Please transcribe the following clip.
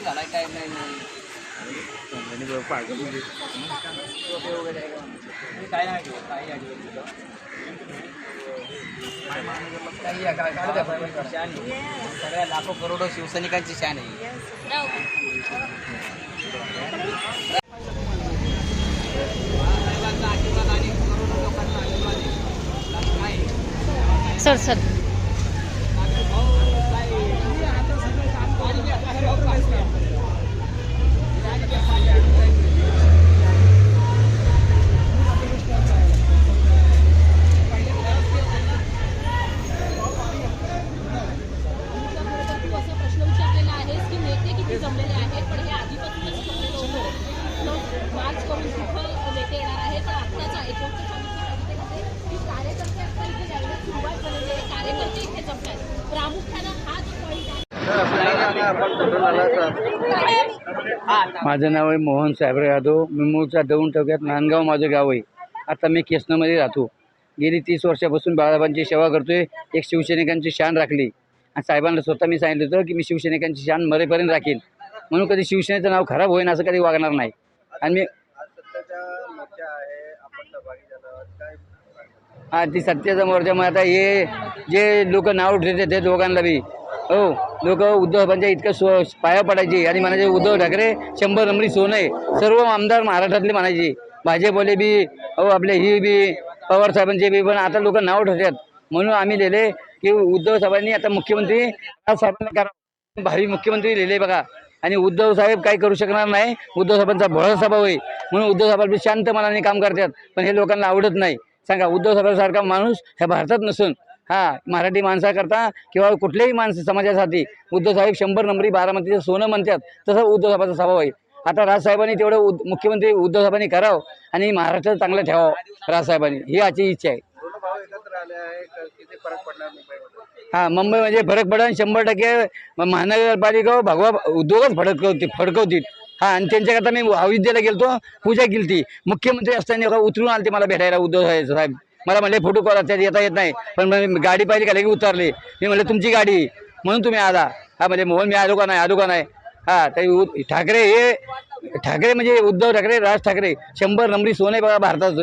Pack झाला काय नाही नाही काय नाही घेऊ, काही नाही घेऊ तिथं. काही आहे, काय- काय द्या, शान आहे. सगळ्या लाखो करोडो शिवसैनिकांची शान आहे साहेबांचा आशीर्वाद आणि करोडो लोकांचा आशीर्वाद आहे. बाकी काय आहे? सर सर तू असा प्रश्न विचारलेला आहेस की नेते किती जमलेले आहेत पण हे आधीपासूनच लोक मार्च करून तिथं नेते येणार आहेत तर आत्ताचा एक गोष्ट की कार्यकर्ते आता इथे यायला सुरुवात झालेली आहे. कार्यकर्ते इथे जमतात प्रामुख्यानं हा जो पॉईंट आहे माझं नाव आहे मोहन साहेबराव यादव. मी मूळचा दौंड टोक्यात नांदगाव माझं गाव आहे. आता मी केसनामध्ये राहतो. गेली तीस वर्षापासून बाळाबांची सेवा करतोय. एक शिवसैनिकांची शान राखली. आणि साहेबांना स्वतः मी सांगितलं होतं की मी शिवसैनिकांची शान मरेपर्यंत राखीन. म्हणून कधी शिवसेनेचं नाव खराब होईन असं कधी वागणार नाही. आणि मी हा ती सत्तेचा मोर्चा मग आता हे जे लोक नाव ठेवते ते दोघांना बी. हो लोक उद्धव साहेबांच्या इतकं सो पाया पडायचे. आणि म्हणायचे उद्धव ठाकरे शंभर नंबरी सोनं आहे. सर्व आमदार महाराष्ट्रातले म्हणायचे. भाजपवाले बी हो आपले ही बी पवार साहेबांचे बी पण आता लोक नाव ठेवतात. म्हणून आम्ही लिहिले की उद्धव साहेबांनी आता मुख्यमंत्री साहेबांना करा. भावी मुख्यमंत्री लिहिले बघा. आणि उद्धव साहेब काही करू शकणार नाही. उद्धव साहेबांचा भोळा स्वभाव आहे. म्हणून उद्धव साहेब शांत मनाने काम करतात. पण हे लोकांना आवडत नाही. सांगा उद्धव साहेबांसारखा माणूस ह्या भारतात नसून हा मराठी माणसाकरता किंवा कुठल्याही माणसं समाजासाठी उद्धव साहेब शंभर नंबरी बारामतीचं सोनं म्हणतात तसं उद्धव साहेबांचा स्वभाव आहे. आता राजसाहेबांनी तेवढं उद- मुख्यमंत्री उद्धव साहेबांनी करावं आणि महाराष्ट्र चांगलं ठेवावं राजसाहेबांनी ही आजची इच्छा आहे. हा मुंबई म्हणजे फरक पडेल शंभर टक्के महानगरपालिका भगवा उद्योगच फडकवतील फडकवतील हा आणि त्यांच्याकरता मी अयोध्येला गेलतो पूजा केली ती मुख्यमंत्री असताना उतरून आले मला भेटायला उद्धव साहेब साहेब. मला म्हणले फोटो कॉल त्यात येता येत नाही. पण मी गाडी पाहिली का लगेच उतरले. मी म्हणलं तुमची गाडी म्हणून तुम्ही आला. हा म्हणजे मोहन मी आलो का नाही आलो का नाही. हा तरी उ- ठाकरे हे ठाकरे म्हणजे उद्धव ठाकरे राज ठाकरे. शंभर नंबरी सोने बघा भारताचं.